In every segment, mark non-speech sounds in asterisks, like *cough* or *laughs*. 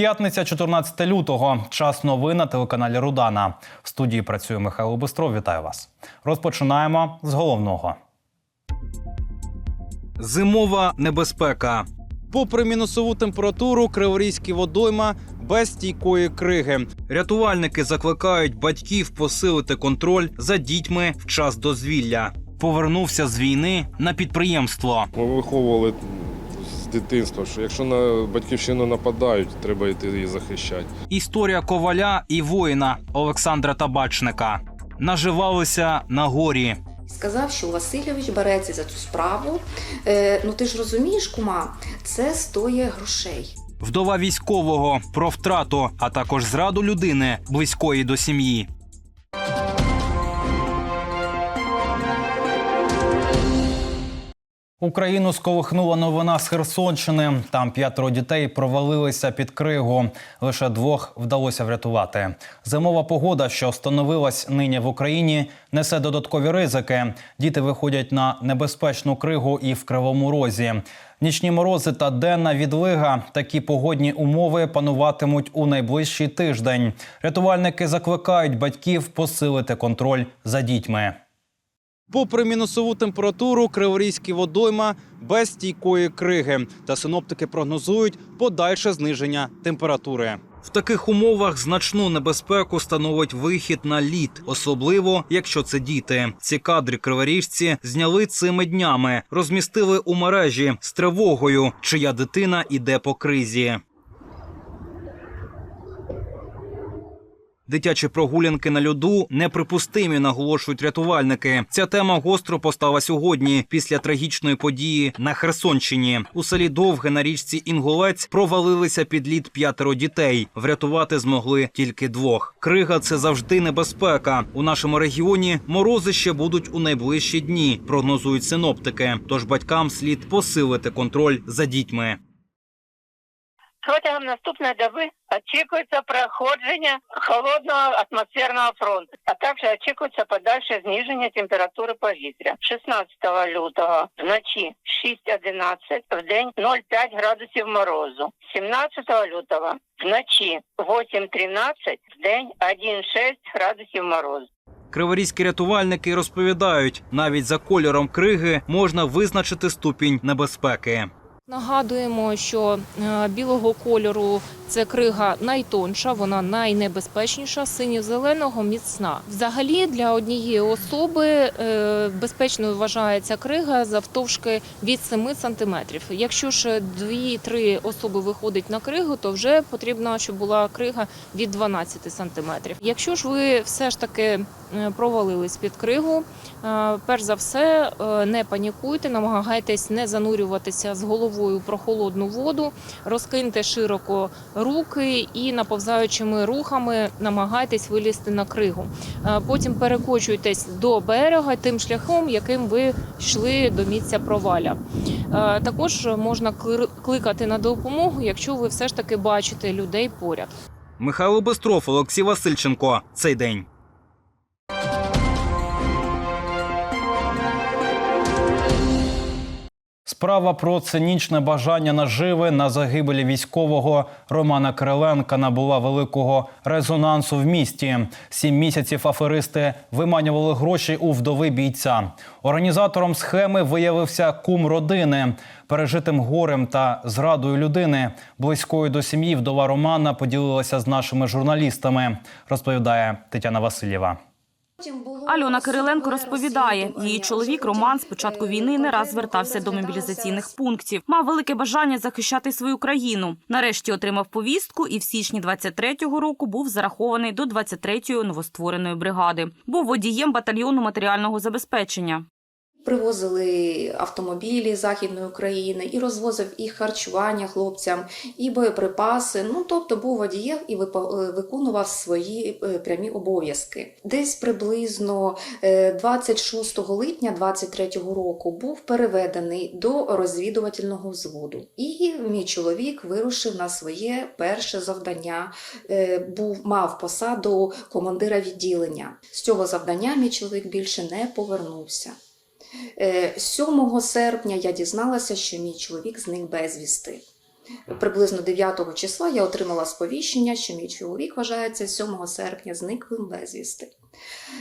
П'ятниця, 14 лютого. Час новин на телеканалі Рудана. В студії працює Михайло Бистров. Вітаю вас. Розпочинаємо з головного. Зимова небезпека. Попри мінусову температуру, криворізькі водойма без стійкої криги. Рятувальники закликають батьків посилити контроль за дітьми в час дозвілля. Повернувся з війни на підприємство. Ми виховували дитинства, що якщо на батьківщину нападають, треба йти її захищати. Історія коваля і воїна Олександра Табачника наживалися на горі. Сказав, що Васильович береться за цю справу. Е, ну ти ж розумієш, кума, це стоїть грошей. Вдова військового про втрату, а також зраду людини близької до сім'ї. Україну сколихнула новина з Херсонщини. Там п'ятеро дітей провалилися під кригу. Лише двох вдалося врятувати. Зимова погода, що встановилась нині в Україні, несе додаткові ризики. Діти виходять на небезпечну кригу і в кривому розі. Нічні морози та денна відлига. Такі погодні умови пануватимуть у найближчий тиждень. Рятувальники закликають батьків посилити контроль за дітьми. Попри мінусову температуру, криворізькі водойма без стійкої криги. Та синоптики прогнозують подальше зниження температури. В таких умовах значну небезпеку становить вихід на лід, особливо якщо це діти. Ці кадри криворіжці зняли цими днями, розмістили у мережі з тривогою, чия дитина іде по кризі. Дитячі прогулянки на льоду неприпустимі, наголошують рятувальники. Ця тема гостро постала сьогодні після трагічної події на Херсонщині. У селі Довге на річці Інголець провалилися під лід п'ятеро дітей. Врятувати змогли тільки двох. Крига це завжди небезпека. У нашому регіоні морози ще будуть у найближчі дні. Прогнозують синоптики. Тож батькам слід посилити контроль за дітьми. Протягом наступної доби очікується проходження холодного атмосферного фронту, а також очікується подальше зниження температури повітря. 16 лютого вночі 6-11, в день 0,5 градусів морозу. 17 лютого вночі 8-13, в день 1,6 градусів морозу. Криворізькі рятувальники розповідають, навіть за кольором криги можна визначити ступінь небезпеки. Нагадуємо, що е, білого кольору це крига найтонша, вона найнебезпечніша, синьо-зеленого міцна. Взагалі для однієї особи е, безпечною вважається крига завтовшки від 7 сантиметрів. Якщо ж 2-3 особи виходить на кригу, то вже потрібно, щоб була крига від 12 сантиметрів. Якщо ж ви все ж таки е, провалились під кригу, перш за все не панікуйте, намагайтесь не занурюватися з головою в прохолодну воду, розкиньте широко руки і наповзаючими рухами намагайтесь вилізти на кригу. Е, Потім перекочуйтесь до берега тим шляхом, яким ви йшли до місця проваля. Е, Також можна кли- кликати на допомогу, якщо ви все ж таки бачите людей поряд. Михайло Бистров, Олексій Васильченко. Цей день. Справа про цинічне бажання наживи на загибелі військового Романа Кириленка набула великого резонансу в місті. Сім місяців аферисти виманювали гроші у вдови бійця. Організатором схеми виявився кум родини. Пережитим горем та зрадою людини близькою до сім'ї вдова Романа поділилася з нашими журналістами. Розповідає Тетяна Васильєва. Альона Кириленко розповідає, її чоловік Роман з початку війни не раз звертався до мобілізаційних пунктів. Мав велике бажання захищати свою країну. Нарешті отримав повістку і в січні 23-го року був зарахований до 23-ї новоствореної бригади. Був водієм батальйону матеріального забезпечення. Привозили автомобілі Західної України і розвозив і харчування хлопцям, і боєприпаси. Ну тобто був водієм і е, виконував свої е, прямі обов'язки. Десь приблизно е, 26 липня 23-го року був переведений до розвідувального взводу. І мій чоловік вирушив на своє перше завдання. Е, Був мав посаду командира відділення. З цього завдання мій чоловік більше не повернувся. Е, 7 серпня я дізналася, що мій чоловік зник безвісти. приблизно 9 числа я отримала сповіщення, що мій чоловік вважається 7 серпня зниклим безвісти.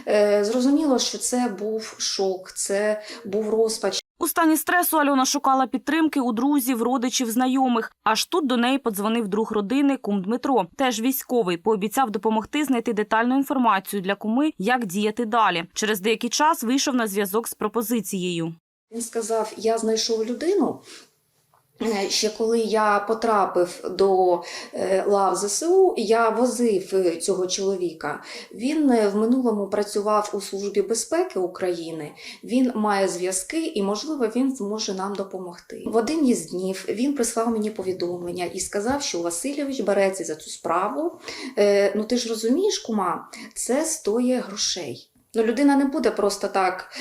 Е, Зрозуміло, що це був шок, це був розпач. У стані стресу Альона шукала підтримки у друзів, родичів, знайомих. Аж тут до неї подзвонив друг родини кум Дмитро, теж військовий, пообіцяв допомогти знайти детальну інформацію для куми, як діяти далі. Через деякий час вийшов на зв'язок з пропозицією. Він сказав: Я знайшов людину. Е, Ще коли я потрапив до е, лав ЗСУ, я возив е, цього чоловіка. Він в минулому працював у Службі безпеки України. Він має зв'язки і, можливо, він зможе нам допомогти. В один із днів він прислав мені повідомлення і сказав, що Васильович береться за цю справу. Ну ти ж розумієш, кума, це стоїть грошей. Ну, людина не буде просто так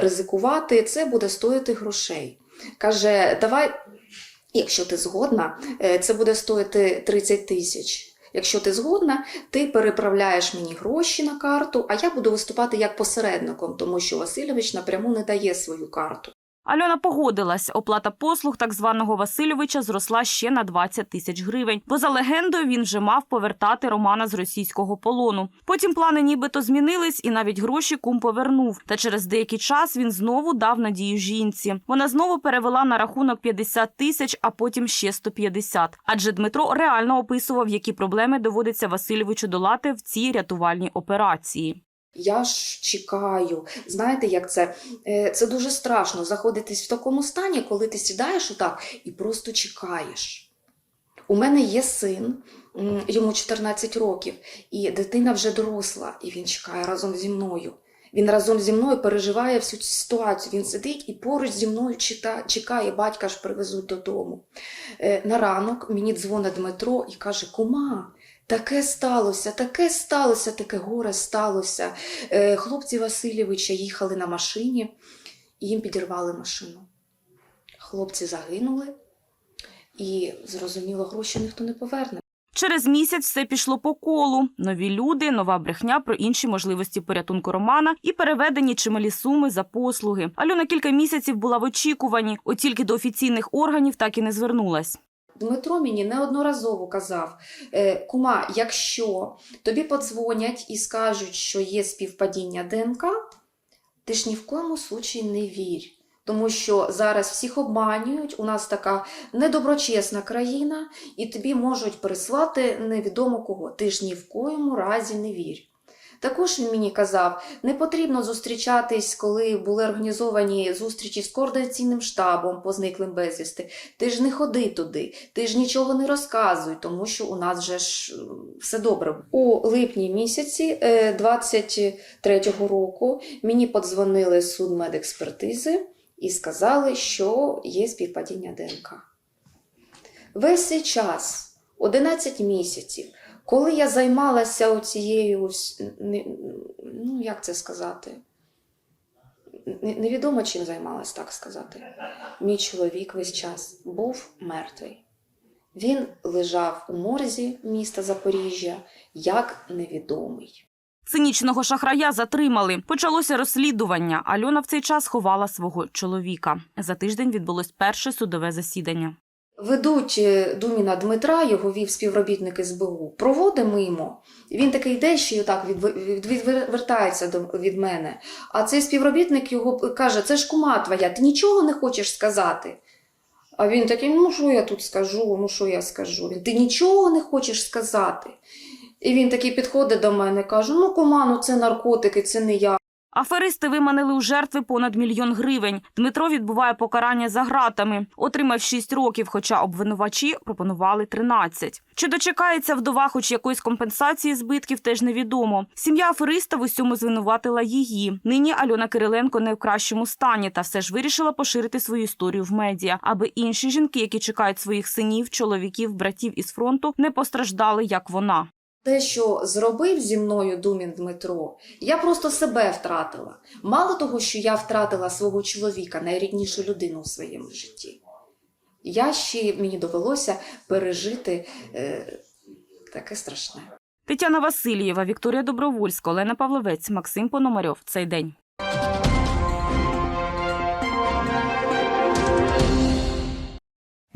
ризикувати, це буде стоїти грошей. Каже, давай, якщо ти згодна, е, це буде стоїти 30 тисяч. Якщо ти згодна, ти переправляєш мені гроші на карту, а я буду виступати як посередником, тому що Васильович напряму не дає свою карту. Альона погодилась. Оплата послуг так званого Васильовича зросла ще на 20 тисяч гривень. Бо за легендою він вже мав повертати Романа з російського полону. Потім плани нібито змінились, і навіть гроші кум повернув. Та через деякий час він знову дав надію жінці. Вона знову перевела на рахунок 50 тисяч, а потім ще 150. Адже Дмитро реально описував, які проблеми доводиться Васильовичу долати в цій рятувальній операції. Я ж чекаю. Знаєте, як це? Е, Це дуже страшно заходитись в такому стані, коли ти сідаєш отак і просто чекаєш. У мене є син, йому 14 років, і дитина вже доросла, і він чекає разом зі мною. Він разом зі мною переживає всю цю ситуацію. Він сидить і поруч зі мною чекає, батька ж привезуть додому. Е, На ранок мені дзвонить Дмитро і каже: Кума, таке сталося, таке сталося, таке горе сталося. Е, Хлопці Васильовича їхали на машині і їм підірвали машину. Хлопці загинули, і зрозуміло, гроші ніхто не поверне. Через місяць все пішло по колу. Нові люди, нова брехня про інші можливості порятунку Романа і переведені чималі суми за послуги. Альона кілька місяців була в очікуванні, от тільки до офіційних органів так і не звернулась. Дмитро мені неодноразово казав: «Е, Кума, якщо тобі подзвонять і скажуть, що є співпадіння ДНК, ти ж ні в коєму случаї не вірь. Тому що зараз всіх обманюють, у нас така недоброчесна країна, і тобі можуть прислати невідомо кого. Ти ж ні в коєму разі не вірь. Також він мені казав, не потрібно зустрічатись, коли були організовані зустрічі з координаційним штабом по зниклим безвісти. Ти ж не ходи туди, ти ж нічого не розказуй, тому що у нас вже ж е, все добре. У липні місяці е, 23-го року мені подзвонили з судмедекспертизи і сказали, що є співпадіння ДНК. Весь цей час, 11 місяців, коли я займалася оцією, ось, ну як це сказати, невідомо чим займалась, так сказати. Мій чоловік весь час був мертвий. Він лежав у морзі міста Запоріжжя як невідомий. Цинічного шахрая затримали. Почалося розслідування. Альона в цей час ховала свого чоловіка. За тиждень відбулось перше судове засідання. Ведуть Думіна Дмитра, його вів співробітник СБУ. Проводимо йому. Він такий йде відв- від- відвертається від мене. А цей співробітник його каже: це ж кума твоя, ти нічого не хочеш сказати. А він такий: ну що я тут скажу, ну що я скажу? Ти нічого не хочеш сказати. І він такий підходить до мене каже: ну, кума, ну це наркотики, це не я. Аферисти виманили у жертви понад мільйон гривень. Дмитро відбуває покарання за гратами. Отримав 6 років, хоча обвинувачі пропонували 13. Чи дочекається вдова хоч якоїсь компенсації збитків, теж невідомо. Сім'я афериста в усьому звинуватила її. Нині Альона Кириленко не в кращому стані, та все ж вирішила поширити свою історію в медіа, аби інші жінки, які чекають своїх синів, чоловіків, братів із фронту, не постраждали, як вона. Те, що зробив зі мною Думін Дмитро, я просто себе втратила. Мало того, що я втратила свого чоловіка, найріднішу людину у своєму житті. Я ще мені довелося пережити е, таке страшне. Тетяна Васильєва, Вікторія Добровольська, Олена Павловець, Максим Пономарьов. Цей день.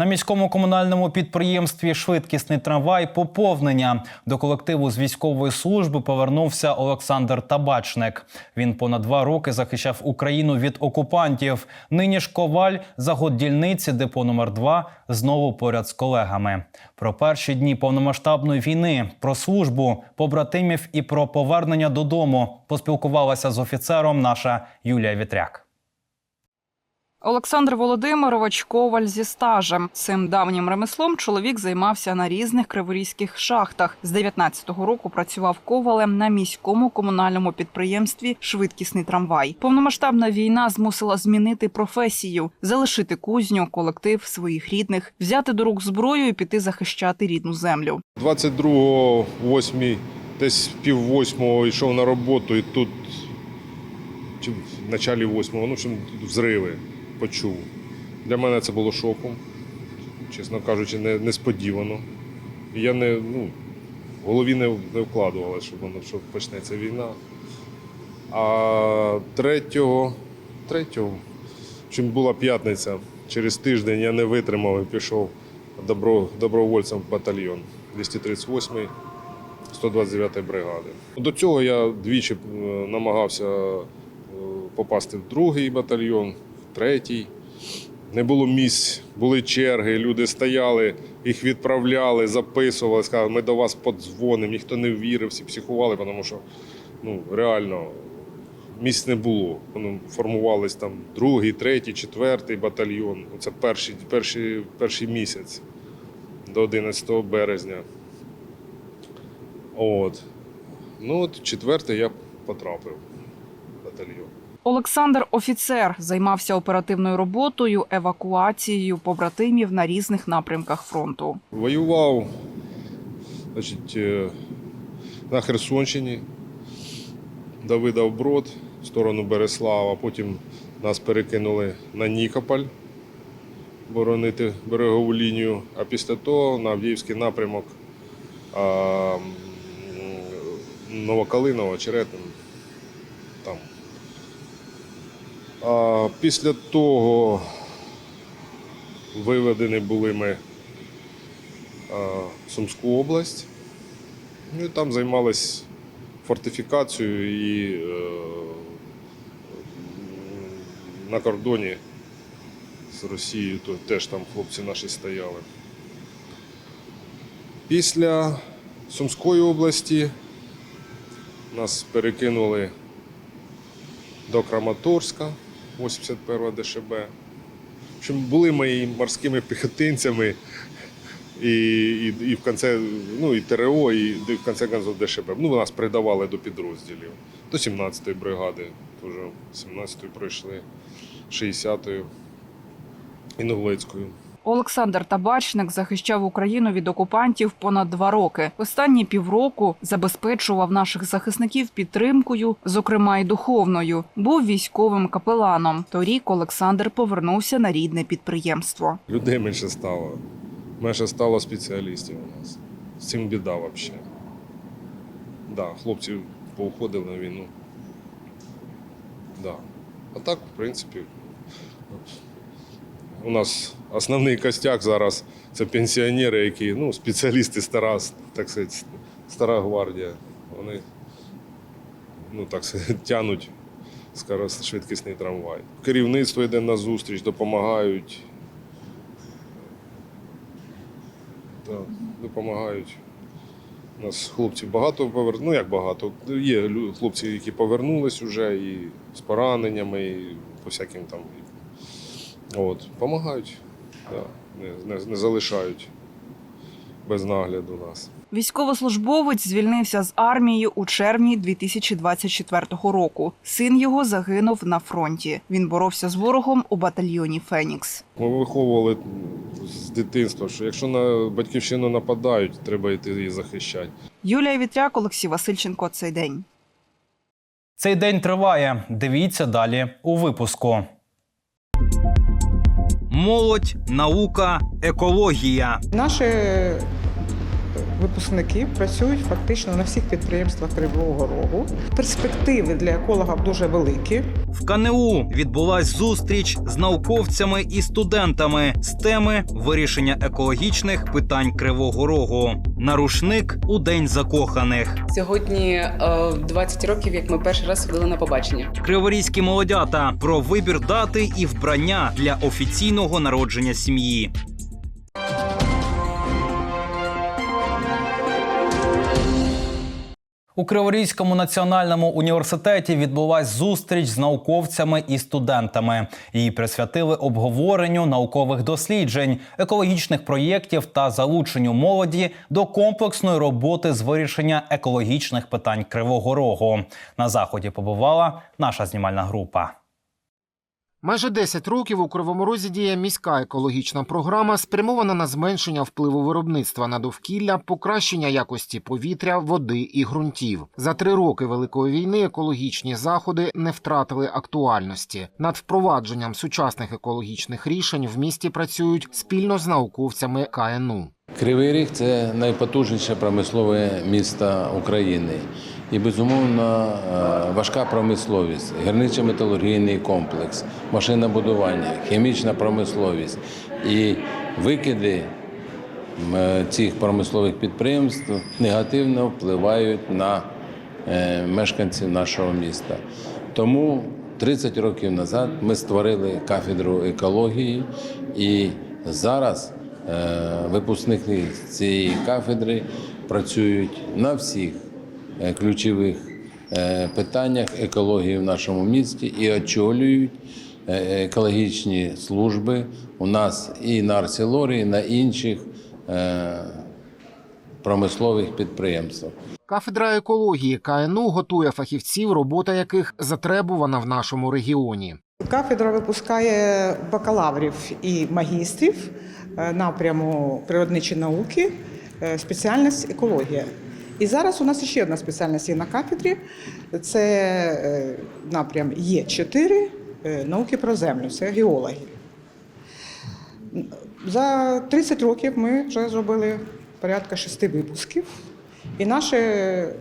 На міському комунальному підприємстві Швидкісний трамвай поповнення до колективу з військової служби повернувся Олександр Табачник. Він понад два роки захищав Україну від окупантів. Нині ж коваль за год дільниці, депо номер 2 знову поряд з колегами. Про перші дні повномасштабної війни, про службу побратимів і про повернення додому поспілкувалася з офіцером наша Юлія Вітряк. Олександр Володимирович Коваль зі стажем. Цим давнім ремеслом чоловік займався на різних криворізьких шахтах. З 19-го року працював ковалем на міському комунальному підприємстві Швидкісний трамвай. Повномасштабна війна змусила змінити професію, залишити кузню, колектив своїх рідних, взяти до рук зброю і піти захищати рідну землю. 22-го, 8 десь пів восьмого йшов на роботу і тут, чи в началі восьмого, ну, общем, взриви почув. Для мене це було шоком, чесно кажучи, не, несподівано. Я не, ну, в голові не, не вкладувалося, що, що почнеться війна. А третього, третього, чим була п'ятниця, через тиждень я не витримав і пішов добро, добровольцем в батальйон 238-ї 129-ї бригади. До цього я двічі е, намагався е, попасти в другий батальйон, третій. Не було місць, були черги, люди стояли, їх відправляли, записували, сказали, ми до вас подзвонимо, ніхто не вірив, всі психували, тому що ну, реально місць не було. Воно формувались там другий, третій, четвертий батальйон. Це перший, перший, перший місяць до 11 березня. От. Ну, от четвертий я потрапив в батальйон. Олександр офіцер займався оперативною роботою, евакуацією побратимів на різних напрямках фронту. Воював значить, е, на Херсонщині, Давидов Брод в сторону Береслава, потім нас перекинули на Нікополь боронити берегову лінію, а після того на Авдіївський напрямок а, Новокалиново, Черетин. Там. А після того виведені були ми а, Сумську область. Ну, і там займались фортифікацією і е, на кордоні з Росією то теж там хлопці наші стояли. Після Сумської області нас перекинули до Краматорська, 81 ДШБ. В були ми і морськими піхотинцями, і, і, і в кінці, ну, і ТРО, і в кінці концов ДШБ. Ну, нас передавали до підрозділів. До 17-ї бригади, теж 17-ї пройшли, 60-ї, Інгулецькою. Олександр Табачник захищав Україну від окупантів понад два роки. Останні півроку забезпечував наших захисників підтримкою, зокрема й духовною. Був військовим капеланом. Торік Олександр повернувся на рідне підприємство. Людей менше стало. Менше стало спеціалістів у нас. З цим біда взагалі. Да, хлопці поуходили на війну. Да. А так, в принципі, у нас основний костяк зараз це пенсіонери, які ну, спеціалісти стара, так сказати, стара гвардія. Вони ну, так сказати, *laughs* тянуть швидкісний трамвай. Керівництво йде на зустріч, допомагають. Да, допомагають. У нас хлопців багато повернули. Ну як багато. Є хлопці, які повернулись вже і з пораненнями, і по всяким там. От, допомагають, да, не, не, не залишають без нагляду нас. Військовослужбовець звільнився з армії у червні 2024 року. Син його загинув на фронті. Він боровся з ворогом у батальйоні Фенікс. Ми виховували з дитинства, що якщо на батьківщину нападають, треба йти її захищати. Юлія Вітряк, Олексій Васильченко. Цей день. Цей день триває. Дивіться далі у випуску. Молодь, наука, екологія. Наші випускники працюють фактично на всіх підприємствах Кривого Рогу. Перспективи для екологів дуже великі. В КНУ відбулась зустріч з науковцями і студентами з теми вирішення екологічних питань Кривого Рогу. Нарушник у день закоханих. Сьогодні е, 20 років, як ми перший раз ходили на побачення. Криворізькі молодята про вибір дати і вбрання для офіційного народження сім'ї. У Криворізькому національному університеті відбулась зустріч з науковцями і студентами. Її присвятили обговоренню наукових досліджень, екологічних проєктів та залученню молоді до комплексної роботи з вирішення екологічних питань Кривого Рогу. На заході побувала наша знімальна група. Майже 10 років у Кривому Розі діє міська екологічна програма, спрямована на зменшення впливу виробництва на довкілля, покращення якості повітря, води і ґрунтів. За три роки Великої війни екологічні заходи не втратили актуальності. Над впровадженням сучасних екологічних рішень в місті працюють спільно з науковцями КНУ. Кривий Ріг це найпотужніше промислове місто України. І, безумовно, е, важка промисловість, гірничо-металургійний комплекс, машинобудування, хімічна промисловість. І викиди е, цих промислових підприємств негативно впливають на е, мешканців нашого міста. Тому 30 років назад ми створили кафедру екології, і зараз випускники цієї кафедри працюють на всіх ключових е, питаннях екології в нашому місті і очолюють е, екологічні служби у нас і на Арселорі, і на інших е, промислових підприємствах. Кафедра екології КНУ готує фахівців, робота яких затребувана в нашому регіоні. Кафедра випускає бакалаврів і магістрів е, напряму природничі науки, е, спеціальність екологія. І зараз у нас ще одна спеціальність є на кафедрі. Це е, напрям Є4 е, науки про землю, це геологи. За 30 років ми вже зробили порядка шести випусків, і наші е,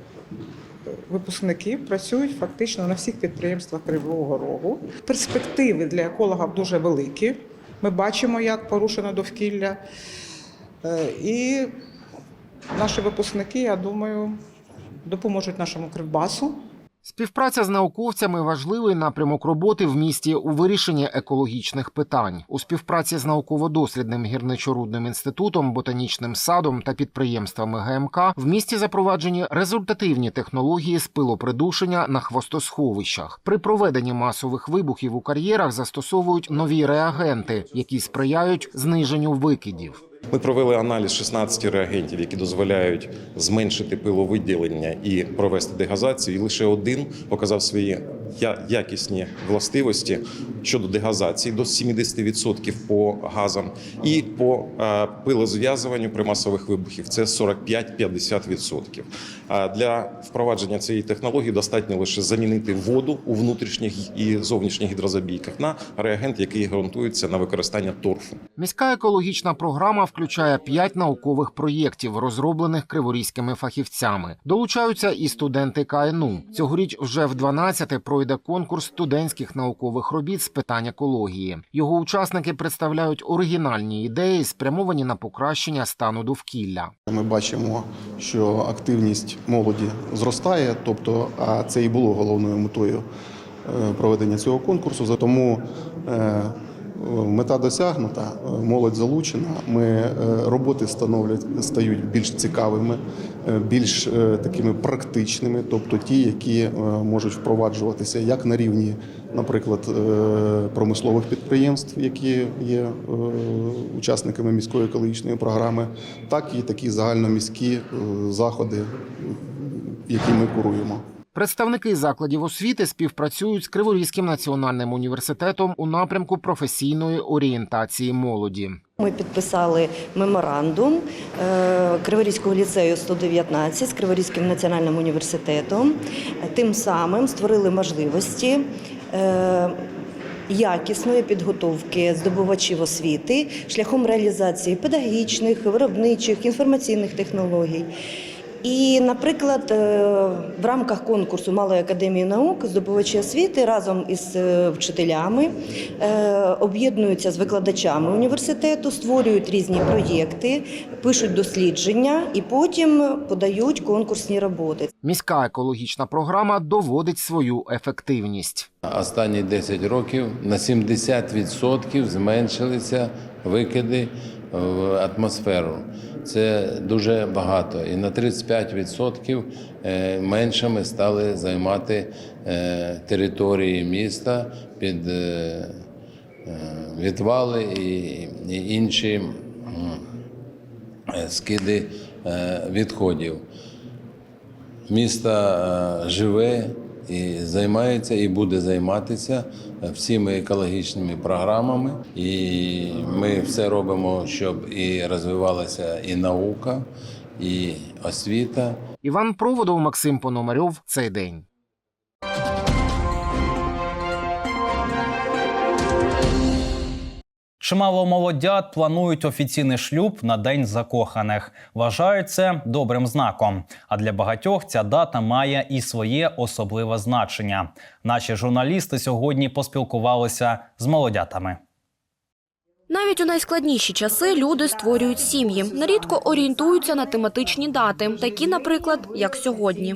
випускники працюють фактично на всіх підприємствах Кривого Рогу. Перспективи для екологів дуже великі. Ми бачимо, як порушено довкілля. І наші випускники, я думаю, допоможуть нашому кривбасу. Співпраця з науковцями важливий напрямок роботи в місті у вирішенні екологічних питань. У співпраці з науково-дослідним гірничорудним інститутом, ботанічним садом та підприємствами ГМК в місті запроваджені результативні технології з пилопридушення на хвостосховищах. При проведенні масових вибухів у кар'єрах застосовують нові реагенти, які сприяють зниженню викидів. Ми провели аналіз 16 реагентів, які дозволяють зменшити пиловиділення і провести дегазацію. І лише один показав свої якісні властивості щодо дегазації до 70% по газам і по е, пилозв'язуванню при масових вибухів це 45-50%. А для впровадження цієї технології достатньо лише замінити воду у внутрішніх і зовнішніх гідрозабійках на реагент, який ґрунтується на використання торфу. Міська екологічна програма включає п'ять наукових проєктів, розроблених криворізькими фахівцями. Долучаються і студенти КНУ. Цьогоріч вже в 12-те пройде конкурс студентських наукових робіт з питань екології. Його учасники представляють оригінальні ідеї, спрямовані на покращення стану довкілля. Ми бачимо, що активність молоді зростає, тобто, а це і було головною метою е, проведення цього конкурсу. Тому е, мета досягнута, молодь залучена. Ми е, роботи становлять стають більш цікавими, е, більш е, такими практичними, тобто ті, які можуть впроваджуватися як на рівні, наприклад, промислових підприємств, які є учасниками міської екологічної програми, так і такі загальноміські заходи, які ми куруємо. Представники закладів освіти співпрацюють з Криворізьким національним університетом у напрямку професійної орієнтації молоді. Ми підписали меморандум е, Криворізького ліцею 119 з Криворізьким національним університетом. Тим самим створили можливості е, якісної підготовки здобувачів освіти шляхом реалізації педагогічних, виробничих, інформаційних технологій. І, наприклад, е, в рамках конкурсу Малої академії наук здобувачі освіти разом із е, вчителями е, об'єднуються з викладачами університету, створюють різні проєкти, пишуть дослідження і потім подають конкурсні роботи. Міська екологічна програма доводить свою ефективність. Останні 10 років на 70% зменшилися викиди в атмосферу. Це дуже багато. І на 35% е, менше ми стали займати е, території міста під е, е, відвали і, інші скиди відходів. Місто живе і займається, і буде займатися всіми екологічними програмами. І ми все робимо, щоб і розвивалася і наука, і освіта. Іван Проводов, Максим Пономарьов. Цей день. Чимало молодят планують офіційний шлюб на день закоханих. Вважають це добрим знаком. А для багатьох ця дата має і своє особливе значення. Наші журналісти сьогодні поспілкувалися з молодятами. Навіть у найскладніші часи люди створюють сім'ї. Нерідко орієнтуються на тематичні дати, такі, наприклад, як сьогодні.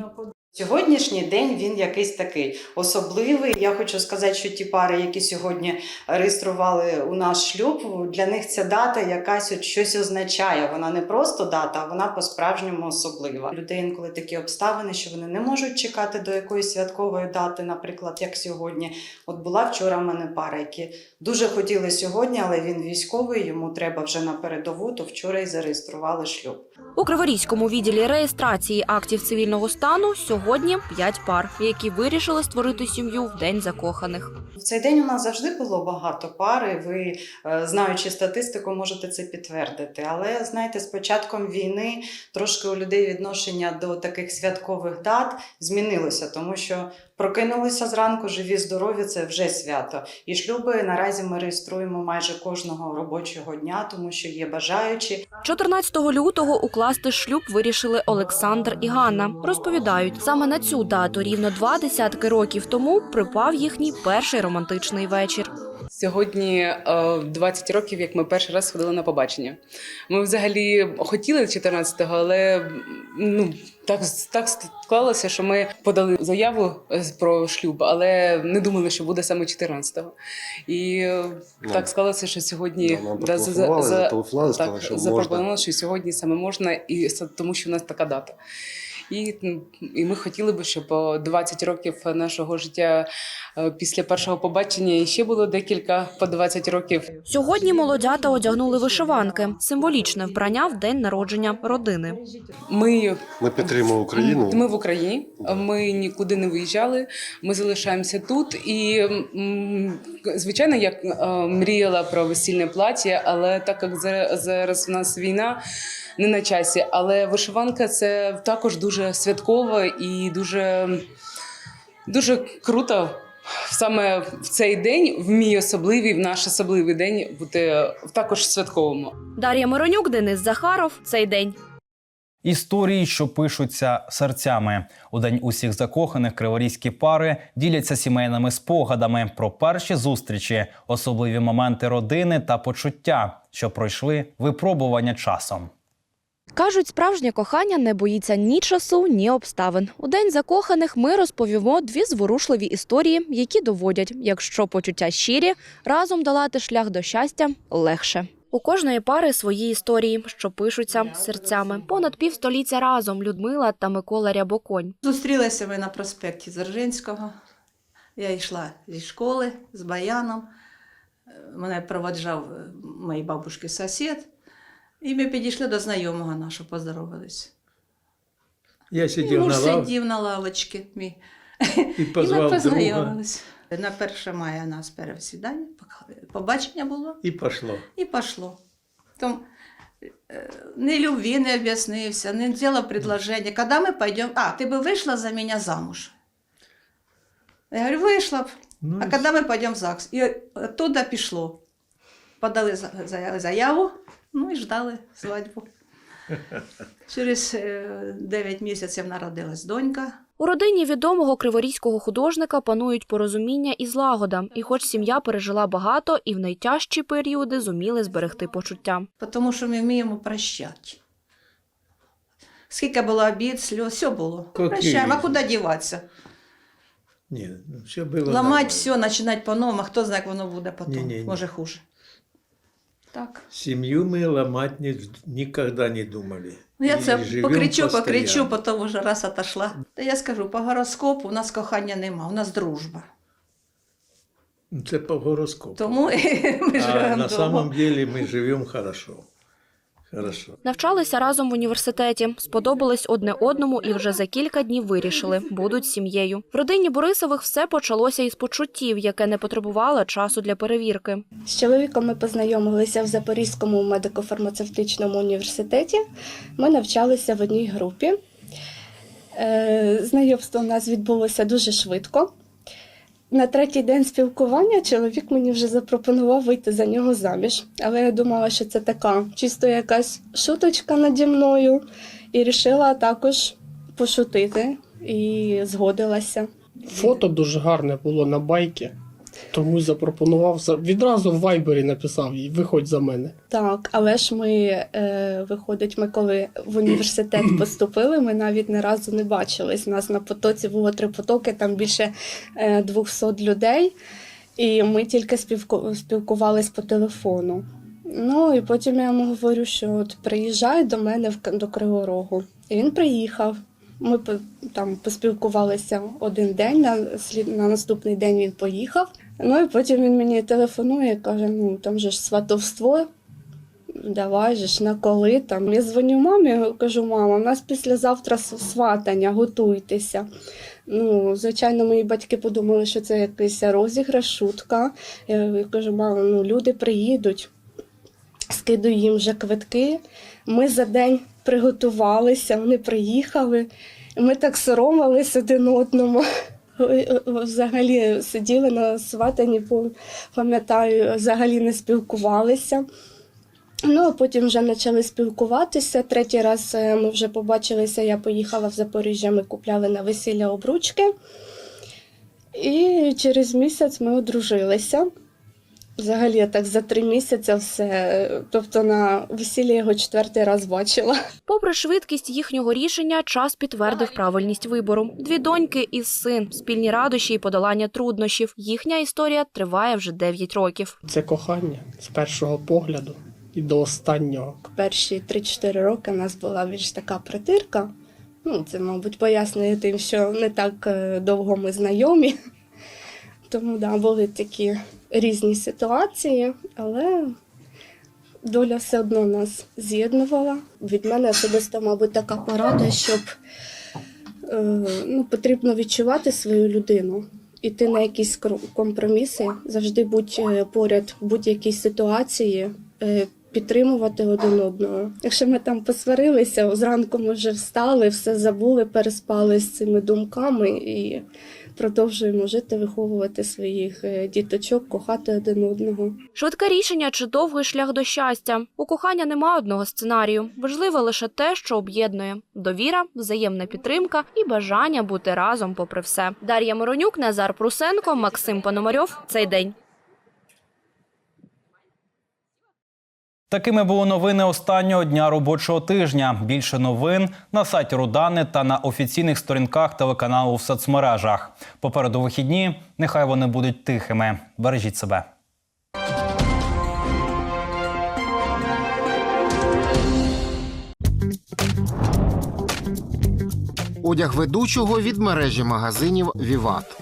Сьогоднішній день він якийсь такий особливий. Я хочу сказати, що ті пари, які сьогодні реєстрували у наш шлюб, для них ця дата якась от щось означає. Вона не просто дата, а вона по-справжньому особлива. Людей інколи такі обставини, що вони не можуть чекати до якоїсь святкової дати, наприклад, як сьогодні. От була вчора в мене пара, які дуже хотіли сьогодні, але він військовий, йому треба вже на передову, то вчора й зареєстрували шлюб. У Криворізькому відділі реєстрації актів цивільного стану сьогодні п'ять пар, які вирішили створити сім'ю в день закоханих. В цей день у нас завжди було багато пар, і ви, е, знаючи статистику, можете це підтвердити. Але знаєте, з початком війни трошки у людей відношення до таких святкових дат змінилося, тому що прокинулися зранку, живі, здорові це вже свято. І шлюби наразі ми реєструємо майже кожного робочого дня, тому що є бажаючі. 14 лютого укласти шлюб вирішили Олександр і Ганна. Розповідають, саме на цю дату рівно два десятки років тому припав їхній перший романтичний вечір. Сьогодні е, 20 років, як ми перший раз ходили на побачення. Ми взагалі хотіли 14-го, але ну так, так склалося, що ми подали заяву е, про шлюб, але не думали, що буде саме 14-го. І е, Ну, так склалося, що сьогодні нам да, за- за- зателефонували, так, сказали, що запропонували, що сьогодні саме можна, і тому що в нас така дата. І, і ми хотіли би, щоб о, 20 років нашого життя е, після першого побачення і ще було декілька по 20 років. Сьогодні молодята одягнули вишиванки, символічне вбрання в день народження родини. Ми, Ми підтримуємо Україну. ми в Україні, ми нікуди не виїжджали. Ми залишаємося тут. І звичайно, я е, мріяла про весільне плаття, але так як за- зараз в нас війна. Не на часі, але вишиванка це також дуже святково і дуже, дуже круто саме в цей день, в мій особливий, в наш особливий день, бути також святковому. Дар'я Миронюк, Денис Захаров. Цей день. Історії, що пишуться серцями. У день усіх закоханих криворізькі пари діляться сімейними спогадами про перші зустрічі, особливі моменти родини та почуття, що пройшли випробування часом. Кажуть, справжнє кохання не боїться ні часу, ні обставин. У день закоханих ми розповімо дві зворушливі історії, які доводять, якщо почуття щирі, разом долати шлях до щастя легше. У кожної пари свої історії, що пишуться серцями. Понад півстоліття разом Людмила та Микола Рябоконь. Зустрілися ми на проспекті Дзержинського. Я йшла зі школи з баяном. Мене проводжав е, моїй бабушки сусід. І ми підійшли до знайомого нашого, поздоровались. Я І сидів муж на лавці сидів на лавочці. Мій. і *laughs* І ми позвав друга познайомились. На 1 мая нас перше сідання, побачення було. і пішло. І пішло. Там е, любви не об'яснився, не зробив предложення. Коли ми пойдемо... А, ти би вийшла за мене замуж? Я говорю, вийшла б. а коли ми підемо в ЗАГС? І оттуда пішло. Подали за- за- заяву, ну і ждали свадьбу. Через е, 9 місяців народилась донька. У родині відомого криворізького художника панують порозуміння і злагода. І хоч сім'я пережила багато, і в найтяжчі періоди зуміли зберегти почуття. Тому що ми вміємо прощати. Скільки було обід, сльоз, все було. Прощаємо, а куди діватися? Ні, все було Ламати все, починати по-новому, а хто знає, як воно буде потім. Ні-ні-ні. Може хуже. Так. Семью мы ломать ни, никогда не думали. Ну, я це покричу, постоянно. покричу, потім вже раз отошла. Та я скажу, по гороскопу у нас кохання нема, у нас дружба. Ну, Це по гороскопу. Тому *laughs* ми а живемо на довго. самом деле мы живем хорошо. Хорошо. Навчалися разом в університеті, сподобались одне одному і вже за кілька днів вирішили – будуть сім'єю. В родині Борисових все почалося із почуттів, яке не потребувало часу для перевірки. З чоловіком ми познайомилися в Запорізькому медико-фармацевтичному університеті. Ми навчалися в одній групі. Е, Знайомство у нас відбулося дуже швидко. На третій день спілкування чоловік мені вже запропонував вийти за нього заміж. Але я думала, що це така чисто якась шуточка наді мною, і вирішила також пошутити і згодилася. Фото дуже гарне було на байки, тому запропонував за- відразу в вайбері написав їй виходь за мене. Так, але ж ми, е, виходить, ми коли в університет *clears throat* поступили, ми навіть ні разу не бачились. У нас на потоці було три потоки, там більше е, 200 людей, і ми тільки співку, спілкувались по телефону. Ну і потім я йому говорю, що от приїжджай до мене в до Кривого Рогу. І він приїхав. Ми там поспілкувалися один день, на, слід, на наступний день він поїхав. Ну і потім він мені телефонує каже: ну там же ж сватовство, давай же ж на коли там. Я дзвоню мамі, кажу, мама, у нас післязавтра сватання, готуйтеся. Ну, звичайно, мої батьки подумали, що це якийсь розіграш, шутка. Я кажу, мама, ну люди приїдуть, скидаю їм вже квитки. Ми за день приготувалися, вони приїхали. Ми так соромились один одному. Взагалі сиділи на сватанні, пам'ятаю, взагалі не спілкувалися. Ну, а потім вже почали спілкуватися. Третій раз е, ми вже побачилися, я поїхала в Запоріжжя, ми купляли на весілля обручки. І через місяць ми одружилися. Взагалі, я так за три місяці все. Тобто на весіллі його четвертий раз бачила. Попри швидкість їхнього рішення, час підтвердив правильність вибору. Дві доньки і син, спільні радощі і подолання труднощів. Їхня історія триває вже 9 років. Це кохання з першого погляду і до останнього. Перші 3-4 роки у нас була більш така притирка. Ну, це, мабуть, пояснює тим, що не так е, довго ми знайомі. Тому да, були такі різні ситуації, але доля все одно нас з'єднувала. Від мене особисто, мабуть, така порада, щоб е, ну, потрібно відчувати свою людину. Іти на якісь компроміси, завжди будь е, поряд в будь-якій ситуації, е, підтримувати один одного. Якщо ми там посварилися, зранку ми вже встали, все забули, переспали з цими думками і продовжуємо жити, виховувати своїх е, діточок, кохати один одного. Швидке рішення чи довгий шлях до щастя. У кохання немає одного сценарію. Важливе лише те, що об'єднує: довіра, взаємна підтримка і бажання бути разом попри все. Дар'я Моронюк, Назар Прусенко, Максим Пономарьов. Цей день. Такими були новини останнього дня робочого тижня. Більше новин на сайті Рудани та на офіційних сторінках телеканалу в соцмережах. Попереду вихідні. Нехай вони будуть тихими. Бережіть себе. Одяг ведучого від мережі магазинів Віват.